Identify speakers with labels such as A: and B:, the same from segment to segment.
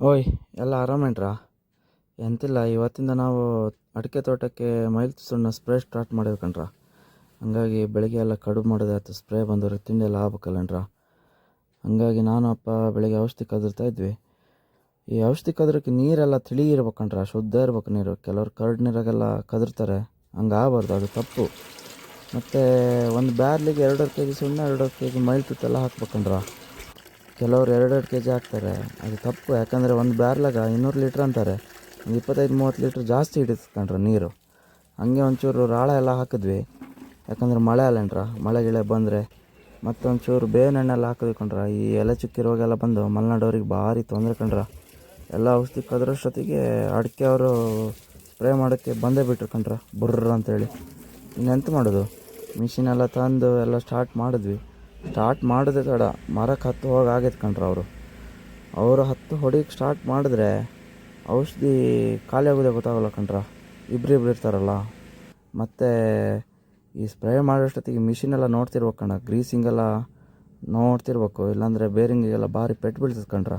A: ಓಯ್, ಎಲ್ಲ ಆರಾಮೇನ್ರಾ ಎಂತಿಲ್ಲ, ಇವತ್ತಿಂದ ನಾವು ಅಡಿಕೆ ತೋಟಕ್ಕೆ ಮೈಲ್ ಸುಣ್ಣ ಸ್ಪ್ರೇ ಸ್ಟಾರ್ಟ್ ಮಾಡಿವಿ ಕಣ್ರ ಹಂಗಾಗಿ ಬೆಳಿಗ್ಗೆ ಎಲ್ಲ ಕಡುಬು ಮಾಡೋದಾಯ್ತು ಸ್ಪ್ರೇ ಬಂದರೆ ತಿಂಡಿ ಎಲ್ಲ ಆಗ್ಬೇಕಲ್ಲಣ್ರ ಹಂಗಾಗಿ ನಾನು ಅಪ್ಪ ಬೆಳಿಗ್ಗೆ ಔಷಧಿ ಕದರ್ತಾ ಇದ್ವಿ. ಈ ಔಷಧಿ ಕದ್ರಕ್ಕೆ ನೀರೆಲ್ಲ ತಿಳಿ ಇರ್ಬೇಕಣ್ರ ಶುದ್ಧ ಇರ್ಬೇಕು ನೀರು. ಕೆಲವ್ರು ಕರ್ಡ್ ನೀರಾಗೆಲ್ಲ ಕದರ್ತಾರೆ ಹಂಗೆ ಆಗಬಾರ್ದು ಅದು ತಪ್ಪು. ಮತ್ತು ಒಂದು ಬ್ಯಾರ್ಲಿಗೆ ಎರಡೆರಡು ಕೆ ಜಿ ಸುಣ್ಣ ಎರಡೆರಡು ಕೆ ಜಿ ಮೈಲ್ ತುತ್ತೆಲ್ಲ ಹಾಕ್ಬೇಕಣ್ರ ಕೆಲವ್ರು ಎರಡೆರಡು ಕೆ ಜಿ ಹಾಕ್ತಾರೆ. ಅದು ತಪ್ಪು. ಯಾಕಂದರೆ ಒಂದು ಬ್ಯಾರ್ಲಾಗ ಇನ್ನೂರು ಲೀಟ್ರ್ ಅಂತಾರೆ. ಒಂದು ಇಪ್ಪತ್ತೈದು, ಮೂವತ್ತು ಲೀಟ್ರ್ ಜಾಸ್ತಿ ಹಿಡಿಸ್ಕೊಂಡ್ರೆ ನೀರು. ಹಂಗೆ ಒಂಚೂರು ರಾಳ ಎಲ್ಲ ಹಾಕಿದ್ವಿ. ಯಾಕಂದ್ರೆ ಮಳೆ ಅಲ್ಲೇನ್ರ ಮಳೆ ಗಿಳೆ ಬಂದರೆ ಮತ್ತೊಂಚೂರು ಬೇವಿನ ಹಾಕಿದ್ವಿ ಕಣ್ರ ಈ ಎಲೆ ಚುಕ್ಕಿ ರೋಗ ಎಲ್ಲ ಬಂದು ಮಲೆನಾಡವ್ರಿಗೆ ಭಾರಿ ತೊಂದರೆ ಕಂಡ್ರೆ? ಎಲ್ಲ ಔಷಧಿ ಕದ್ರಷ್ಟೊತ್ತಿಗೆ ಅಡಿಕೆ ಅವರು ಸ್ಪ್ರೇ ಮಾಡೋಕ್ಕೆ ಬಂದೇ ಬಿಟ್ರು ಕಣ್ರ ಬುರ್ರ ಅಂತೇಳಿ. ಇನ್ನೆಂತ ಮಾಡೋದು? ಮಿಷಿನ್ ಎಲ್ಲ ತಂದು ಎಲ್ಲ ಸ್ಟಾರ್ಟ್ ಮಾಡಿದ್ವಿ. ಸ್ಟಾರ್ಟ್ ಮಾಡಿದೆ ತಡ. ಮರಕ್ಕೆ ಹತ್ತು ಹೋಗಿ ಕಣ್ರ ಅವರು. ಅವರು ಹತ್ತು ಹೊಡಿಗೆ ಸ್ಟಾರ್ಟ್ ಮಾಡಿದ್ರೆ ಔಷಧಿ ಖಾಲಿ ಆಗೋದೇ ಗೊತ್ತಾಗಲ್ಲ ಕಣ್ರ. ಇಬ್ರು ಇರ್ತಾರಲ್ಲ. ಮತ್ತು ಈ ಸ್ಪ್ರೇ ಮಾಡೋಷ್ಟೊತ್ತಿಗೆ ಮಿಷಿನೆಲ್ಲ ನೋಡ್ತಿರ್ಬೇಕು ಕಣ ಗ್ರೀಸಿಂಗೆಲ್ಲ ನೋಡ್ತಿರ್ಬೇಕು. ಇಲ್ಲಾಂದರೆ ಬೇರಿಂಗಿಗೆಲ್ಲ ಭಾರಿ ಪೆಟ್ಟು ಬೀಳ್ತದೆ ಕಣ್ರ.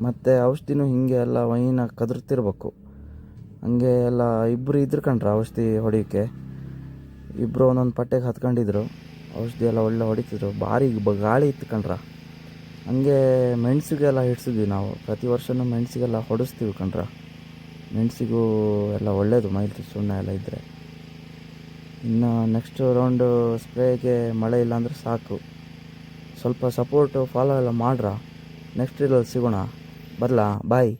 A: ಮತ್ತು ಔಷಧಿನೂ ಹೀಗೆ ಎಲ್ಲ ವೈನ ಕದರ್ತಿರ್ಬೇಕು ಹಂಗೆ ಎಲ್ಲ ಇಬ್ಬರು ಇದ್ರು ಕಣ್ರ ಔಷಧಿ ಹೊಡಿಯೋಕ್ಕೆ. ಇಬ್ಬರು ಒಂದೊಂದು ಪಟ್ಟೆಗೆ ಹತ್ಕೊಂಡಿದ್ರು. ಔಷಧಿ ಎಲ್ಲ ಒಳ್ಳೆ ಹೊಡಿತಿದ್ರು. ಭಾರಿ ಗಾಳಿ ಇತ್ತು ಕಣ್ರ. ಹಂಗೆ ಮೆಣಸಿಗೆಲ್ಲ ಹಿಡ್ಸಿದ್ವಿ ನಾವು. ಪ್ರತಿ ವರ್ಷನೂ ಮೆಣಸಿಗೆಲ್ಲ ಹೊಡಿಸ್ತೀವಿ ಕಣ್ರ. ಮೆಣಸಿಗೂ ಎಲ್ಲ ಒಳ್ಳೆಯದು ಮೈಲ್ ಸುಣ್ಣ ಎಲ್ಲ ಇದ್ದರೆ ಇನ್ನು ನೆಕ್ಸ್ಟ್ ರೌಂಡು ಸ್ಪ್ರೇಗೆ ಮಳೆ ಇಲ್ಲ ಅಂದ್ರೆ ಸಾಕು. ಸ್ವಲ್ಪ ಸಪೋರ್ಟು ಫಾಲೋ ಎಲ್ಲ ಮಾಡ್ರ. ನೆಕ್ಸ್ಟ್ ಇದ್ರಲ್ಲಿ ಸಿಗೋಣ. ಬರಲಾ? ಬಾಯ್